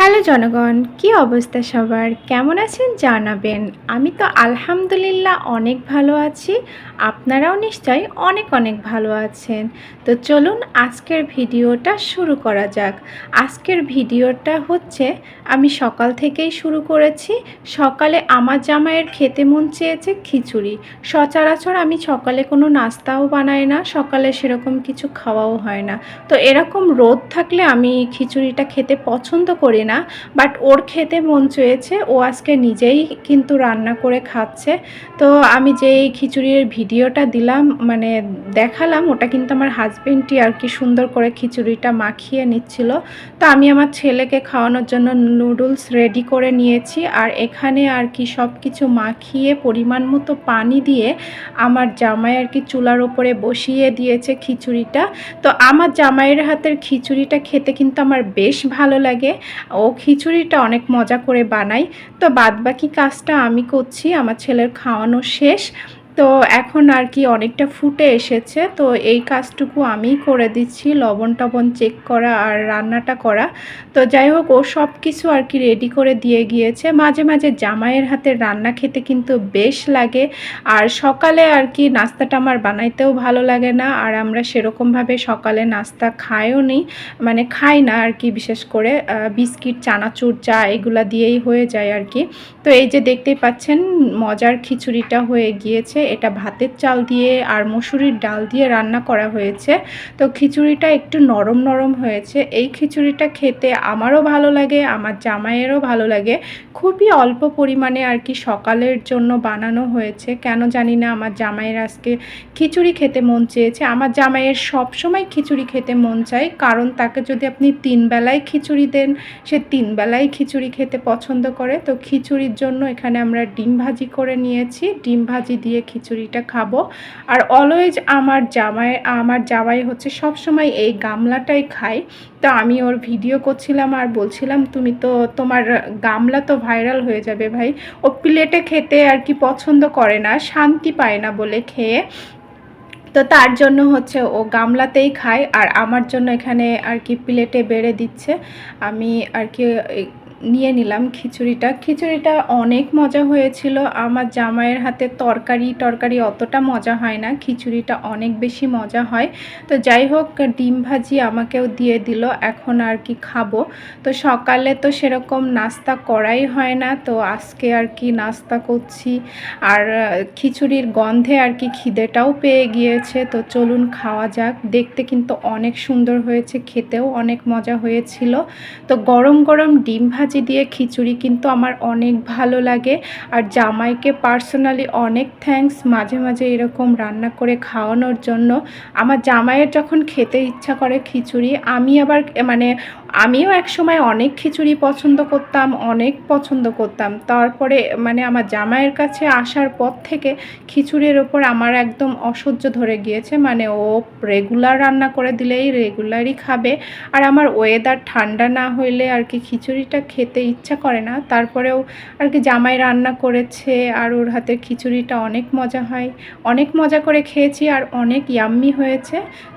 Hello জনগণ, কি অবস্থা সবার? কেমন আছেন জানাবেন। আমি তো আলহামদুলিল্লাহ অনেক ভালো আছি। আপনারাও নিশ্চয়ই অনেক অনেক ভালো আছেন। তো চলুন আজকের ভিডিওটা শুরু করা যাক। আজকের ভিডিওটা হচ্ছে, আমি সকাল থেকেই শুরু করেছি। সকালে আমার জামাইয়ের খেতে মন চেয়েছে খিচুড়ি। সচরাচর আমি সকালে কোনো নাস্তাও বানাই না, সকালে সেরকম কিছু খাওয়াও হয় না। তো এরকম রোদ থাকলে আমি খিচুড়িটা খেতে পছন্দ করি না বাট ওর খেতে মন চেয়েছে। ও আজকে নিজেই কিন্তু রান্না করে খাচ্ছে। তো আমি যেই খিচুড়ির ভিডিওটা দিলাম মানে দেখালাম, ওটা কিন্তু আমার হাজবেন্ডই আর কি সুন্দর করে খিচুড়িটা মাখিয়ে নিচ্ছিল। তো আমি আমার ছেলেকে খাওয়ানোর জন্য নুডলস রেডি করে নিয়েছি। আর এখানে আর কি সব কিছু মাখিয়ে পরিমাণ মতো পানি দিয়ে আমার জামাই আর কি চুলার ওপরে বসিয়ে দিয়েছে খিচুড়িটা। তো আমার জামাইয়ের হাতের খিচুড়িটা খেতে কিন্তু আমার বেশ ভালো লাগে। ও খিচুড়িটা অনেক মজা করে বানাই। তো বাদবাকি কাজটা আমি করছি, আমার ছেলের খাওয়ানো শেষ। তো এখন আর কি অনেকটা ফুটে এসেছে। তো এই কাজটুকু আমি করে দিচ্ছি, লবণ টবণ চেক করা আর রান্নাটা করা। তো যাই হোক, ও সব কিছু আর কি রেডি করে দিয়ে গিয়েছে। মাঝে মাঝে জামাইয়ের হাতের রান্না খেতে কিন্তু বেশ লাগে। আর সকালে আর কি নাস্তাটা আমার বানাইতেও ভালো লাগে না। আর আমরা সেরকমভাবে সকালে নাস্তা খাইও নি। মানে খাই না আর কি, বিশেষ করে বিস্কিট, চানাচুর চা এগুলা দিয়েই হয়ে যায় আর কি। তো এই যে দেখতেই পাচ্ছেন, মজার খিচুড়িটা হয়ে গিয়েছে। এটা ভাতের চাল দিয়ে আর মসুরির ডাল দিয়ে রান্না করা হয়েছে। তো খিচুড়িটা একটু নরম নরম হয়েছে। এই খিচুড়িটা খেতে আমারও ভালো লাগে, আমার জামাইয়েরও ভালো লাগে। খুবই অল্প পরিমাণে আর কি সকালের জন্য বানানো হয়েছে। কেন জানি না, আমার জামাইয়ের আজকে খিচুড়ি খেতে মন চেয়েছে। আমার জামাইয়ের সব সময় খিচুড়ি খেতে মন চায়, কারণ তাকে যদি আপনি তিন বেলায় খিচুড়ি দেন, সে তিন বেলায় খিচুড়ি খেতে পছন্দ করে। তো খিচুড়ির জন্য এখানে আমরা ডিম ভাজি করে নিয়েছি। ডিম ভাজি দিয়ে খিচুড়িটা খাব। আর অলওয়েজ আমার জামাই আমার জামাই হচ্ছে সব সময় এই গামলাটাই খায়। তো আমি ওর ভিডিও করছিলাম আর বলছিলাম, তুমি তো তোমার গামলা তো ভাইরাল হয়ে যাবে ভাই। ও প্লেটে খেতে আর কি পছন্দ করে না, শান্তি পায় না বলে খেয়ে। তো তার জন্য হচ্ছে ও গামলাতেই খায়। আর আমার জন্য এখানে আর কি প্লেটে বেড়ে দিচ্ছে। আমি আর কি নিয়ে নিলাম খিচুড়িটা। খিচুড়িটা অনেক মজা হয়েছিল। আমার জামাইয়ের হাতে তরকারি টরকারি অতটা মজা হয় না। খিচুড়িটা অনেক বেশি মজা হয়। তো যাই হোক, ডিম ভাজি আমাকেও দিয়ে দিল। এখন আর কি খাব। তো সকালে তো সেরকম নাস্তা করাই হয় না। তো আজকে আর কি নাস্তা করছি। আর খিচুড়ির গন্ধে আর কি খিদেটাও পেয়ে গিয়েছে। তো চলুন খাওয়া যাক। দেখতে কিন্তু অনেক সুন্দর হয়েছে। খেতেও অনেক মজা হয়েছিল। তো গরম গরম ডিম ভাজি ভাজি দিয়ে খিচুড়ি কিন্তু আমার অনেক ভালো লাগে। আর জামাইকে পার্সোনালি অনেক থ্যাংকস মাঝে মাঝে এরকম রান্না করে খাওয়ানোর জন্য। আমার জামাইয়ের যখন খেতে ইচ্ছা করে খিচুড়ি, আমি আবার মানে আমিও এক সময় অনেক খিচুড়ি পছন্দ করতাম, অনেক পছন্দ করতাম। তারপরে মানে আমার জামাইয়ের কাছে আসার পর থেকে খিচুড়ির ওপর আমার একদম অসহ্য ধরে গিয়েছে। মানে ও রেগুলার রান্না করে দিলেই রেগুলারই খাবে। আর আমার ওয়েদার ঠান্ডা না হইলে আর কি খিচুড়িটা খেতে ইচ্ছা করে না। তারপরেও আর কি জামাই রান্না করেছে আর ওর হাতের খিচুড়িটা অনেক মজা হয়। অনেক মজা করে খেয়েছি আর অনেক ইয়াম্মি হয়েছে। তো